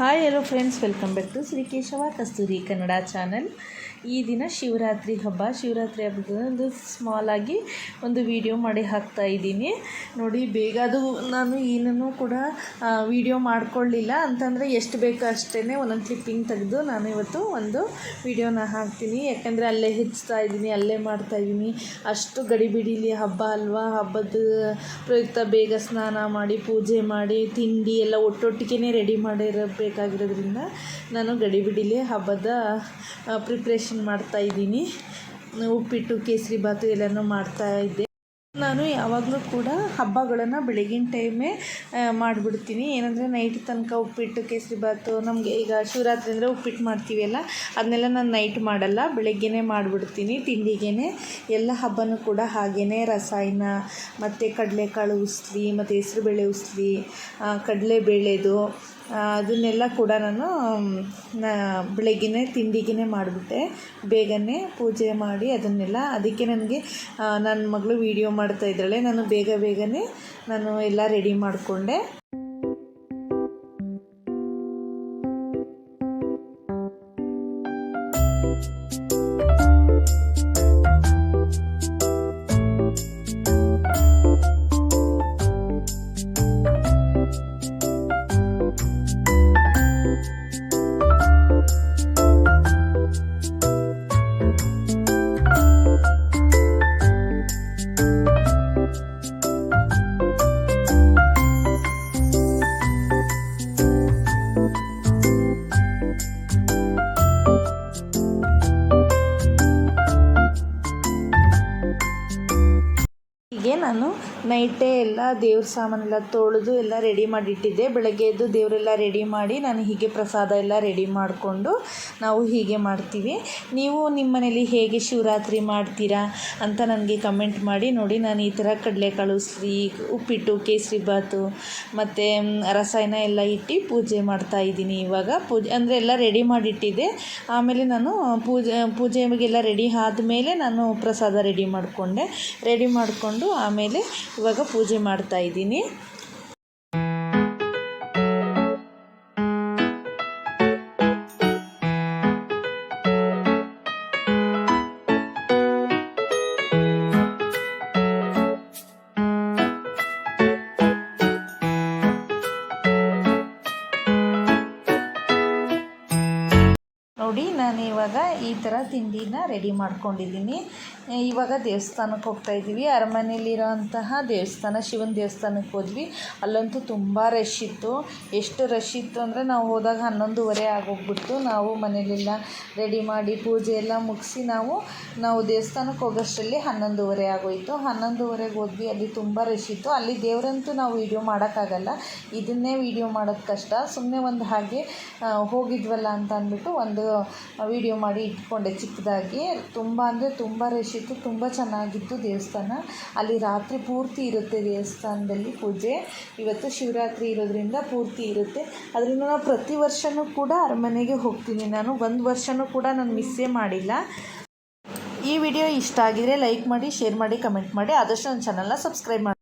Hi hello friends welcome back to Shri Keshava Kasturi Kannada channel ಈ ದಿನ ಶಿವರಾತ್ರಿ ಹಬ್ಬ. ಶಿವರಾತ್ರಿ ಹಬ್ಬದ ಒಂದು ಸ್ಮಾಲ್ ಆಗಿ ಒಂದು ವಿಡಿಯೋ ಮಾಡಿ ಹಾಕ್ತಾ ಇದ್ದೀನಿ. ನೋಡಿ, ಬೇಗ ಅದು ನಾನು ಏನೂ ಕೂಡ ವಿಡಿಯೋ ಮಾಡ್ಕೊಳ್ಳಿಲ್ಲ. ಅಂತಂದರೆ ಎಷ್ಟು ಬೇಕೋ ಅಷ್ಟೇ ಒಂದೊಂದು ಕ್ಲಿಪ್ಪಿಂಗ್ ತೆಗೆದು ನಾನು ಇವತ್ತು ಒಂದು ವಿಡಿಯೋನ ಹಾಕ್ತೀನಿ. ಯಾಕಂದರೆ ಅಲ್ಲೇ ಹೆಚ್ಚುತ್ತಾ ಇದ್ದೀನಿ, ಅಲ್ಲೇ ಮಾಡ್ತಾ ಇದ್ದೀನಿ. ಅಷ್ಟು ಗಡಿಬಿಡಿಲಿ ಹಬ್ಬ ಅಲ್ವಾ? ಹಬ್ಬದ ಪ್ರಯುಕ್ತ ಬೇಗ ಸ್ನಾನ ಮಾಡಿ, ಪೂಜೆ ಮಾಡಿ, ತಿಂಡಿ ಎಲ್ಲ ಒಟ್ಟೊಟ್ಟಿಗೆ ರೆಡಿ ಮಾಡಿರಬೇಕಾಗಿರೋದ್ರಿಂದ ನಾನು ಗಡಿಬಿಡಿಲಿ ಹಬ್ಬದ ಪ್ರಿಪ್ರೇಷನ್ ಮಾಡ್ತಾ ಇದ್ದೀನಿ. ಉಪ್ಪಿಟ್ಟು, ಕೇಸರಿ ಬಾತು ಎಲ್ಲನೂ ಮಾಡ್ತಾ ಇದ್ದೆ. ನಾನು ಯಾವಾಗಲೂ ಕೂಡ ಹಬ್ಬಗಳನ್ನು ಬೆಳಗಿನ ಟೈಮೇ ಮಾಡಿಬಿಡ್ತೀನಿ. ಏನಂದರೆ ನೈಟ್ ತನಕ ಉಪ್ಪಿಟ್ಟು, ಕೇಸರಿ ಬಾತು, ನಮಗೆ ಈಗ ಶಿವರಾತ್ರಿ ಅಂದರೆ ಉಪ್ಪಿಟ್ಟು ಮಾಡ್ತೀವಲ್ಲ ಅದನ್ನೆಲ್ಲ ನಾನು ನೈಟ್ ಮಾಡಲ್ಲ, ಬೆಳಗ್ಗೆನೇ ಮಾಡಿಬಿಡ್ತೀನಿ. ತಿಂಡಿಗೆ ಎಲ್ಲ ಹಬ್ಬನೂ ಕೂಡ ಹಾಗೇ ರಸಾಯನ, ಮತ್ತು ಕಡಲೆಕಾಳು ಉಸ್ಲಿ, ಮತ್ತು ಹೆಸರುಬೇಳೆ ಉಸ್ಲಿ ಕಡಲೆಬೇಳೆದು ಅದನ್ನೆಲ್ಲ ಕೂಡ ನಾನು ಬೆಳಗ್ಗೆನೇ ತಿಂಡಿಗೆ ಮಾಡಿಬಿಟ್ಟೆ. ಬೇಗನೆ ಪೂಜೆ ಮಾಡಿ ಅದನ್ನೆಲ್ಲ, ಅದಕ್ಕೆ ನನಗೆ ನನ್ನ ಮಗಳು ವೀಡಿಯೋ ಮಾಡ್ತಾ ಇದ್ದಾಳೆ. ನಾನು ಬೇಗ ಬೇಗನೆ ನಾನು ಎಲ್ಲ ರೆಡಿ ಮಾಡಿಕೊಂಡೆ. ನೈಟೇ ಎಲ್ಲ ದೇವ್ರ ಸಾಮಾನೆಲ್ಲ ತೊಳೆದು ಎಲ್ಲ ರೆಡಿ ಮಾಡಿಟ್ಟಿದ್ದೆ. ಬೆಳಗ್ಗೆ ಎದ್ದು ದೇವರೆಲ್ಲ ರೆಡಿ ಮಾಡಿ ನಾನು ಹೀಗೆ ಪ್ರಸಾದ ಎಲ್ಲ ರೆಡಿ ಮಾಡಿಕೊಂಡು ನಾವು ಹೀಗೆ ಮಾಡ್ತೀವಿ. ನೀವು ನಿಮ್ಮ ಮನೇಲಿ ಹೇಗೆ ಶಿವರಾತ್ರಿ ಮಾಡ್ತೀರಾ ಅಂತ ನನಗೆ ಕಮೆಂಟ್ ಮಾಡಿ, ನೋಡಿ ನಾನು ಈ ಥರ ಕಡಲೆಕಾಳು, ಶ್ರೀ ಉಪ್ಪಿಟ್ಟು, ಕೇಸರಿ ಬಾತು ಮತ್ತು ರಸಾಯನ ಎಲ್ಲ ಇಟ್ಟು ಪೂಜೆ ಮಾಡ್ತಾ ಇದ್ದೀನಿ ಇವಾಗ. ಪೂಜೆ ಅಂದರೆ ಎಲ್ಲ ರೆಡಿ ಮಾಡಿಟ್ಟಿದ್ದೆ. ಆಮೇಲೆ ನಾನು ಪೂಜೆ ಪೂಜೆಗೆಲ್ಲ ರೆಡಿ ಆದಮೇಲೆ ನಾನು ಪ್ರಸಾದ ರೆಡಿ ಮಾಡಿಕೊಂಡೆ. ರೆಡಿ ಮಾಡಿಕೊಂಡು ಆಮೇಲೆ ಇವಾಗ ಪೂಜೆ ಮಾಡ್ತಾ ಇದ್ದೀನಿ. ನೋಡಿ, ನಾನು ಇವಾಗ ಈ ಥರ ತಿಂಡಿನ ರೆಡಿ ಮಾಡ್ಕೊಂಡಿದ್ದೀನಿ. ಇವಾಗ ದೇವಸ್ಥಾನಕ್ಕೆ ಹೋಗ್ತಾ ಇದ್ದೀವಿ. ಅರಮನೆಯಲ್ಲಿರೋಂತಹ ದೇವಸ್ಥಾನ, ಶಿವನ ದೇವಸ್ಥಾನಕ್ಕೆ ಹೋದ್ವಿ. ಅಲ್ಲಂತೂ ತುಂಬ ರಶ್ ಇತ್ತು. ಎಷ್ಟು ರಶ್ ಇತ್ತು ಅಂದರೆ ನಾವು ಹೋದಾಗ ಹನ್ನೊಂದುವರೆ ಆಗೋಗ್ಬಿಟ್ಟು ನಾವು ಮನೆಯಲ್ಲೆಲ್ಲ ರೆಡಿ ಮಾಡಿ ಪೂಜೆ ಎಲ್ಲ ಮುಗಿಸಿ ನಾವು ನಾವು ದೇವಸ್ಥಾನಕ್ಕೆ ಹೋಗೋಷ್ಟರಲ್ಲಿ ಹನ್ನೊಂದುವರೆ ಆಗೋಯಿತು. ಹನ್ನೊಂದುವರೆಗೆ ಹೋದ್ವಿ. ಅಲ್ಲಿ ತುಂಬ ರಶ್ ಇತ್ತು. ಅಲ್ಲಿ ದೇವರಂತೂ ನಾವು ವೀಡಿಯೋ ಮಾಡೋಕ್ಕಾಗಲ್ಲ. ಇದನ್ನೇ ವೀಡಿಯೋ ಮಾಡೋದು ಕಷ್ಟ. ಸುಮ್ಮನೆ ಒಂದು ಹಾಗೆ ಹೋಗಿದ್ವಲ್ಲ ಅಂತ ಅಂದ್ಬಿಟ್ಟು ಒಂದು ವಿಡಿಯೋ ಮಾಡಿ ಇಟ್ಕೊಂಡೆ ಚಿಕ್ಕದಾಗಿ. ತುಂಬ ಅಂದರೆ ತುಂಬ ರಶ್ ಇತ್ತು, ತುಂಬ ಚೆನ್ನಾಗಿತ್ತು ದೇವಸ್ಥಾನ. ಅಲ್ಲಿ ರಾತ್ರಿ ಪೂರ್ತಿ ಇರುತ್ತೆ ದೇವಸ್ಥಾನದಲ್ಲಿ ಪೂಜೆ. ಇವತ್ತು ಶಿವರಾತ್ರಿ ಇರೋದ್ರಿಂದ ಪೂರ್ತಿ ಇರುತ್ತೆ. ಅದರಿಂದ ನಾವು ಪ್ರತಿ ವರ್ಷವೂ ಕೂಡ ಅರಮನೆಗೆ ಹೋಗ್ತೀನಿ. ನಾನು ಒಂದು ವರ್ಷವೂ ಕೂಡ ನಾನು ಮಿಸ್ಸೇ ಮಾಡಿಲ್ಲ. ಈ ವಿಡಿಯೋ ಇಷ್ಟ ಆಗಿದರೆ ಲೈಕ್ ಮಾಡಿ ಶೇರ್ ಮಾಡಿ ಕಮೆಂಟ್ ಮಾಡಿ. ಆದಷ್ಟು ನನ್ನ ಚಾನಲ್ನ ಸಬ್ಸ್ಕ್ರೈಬ್ ಮಾಡಿ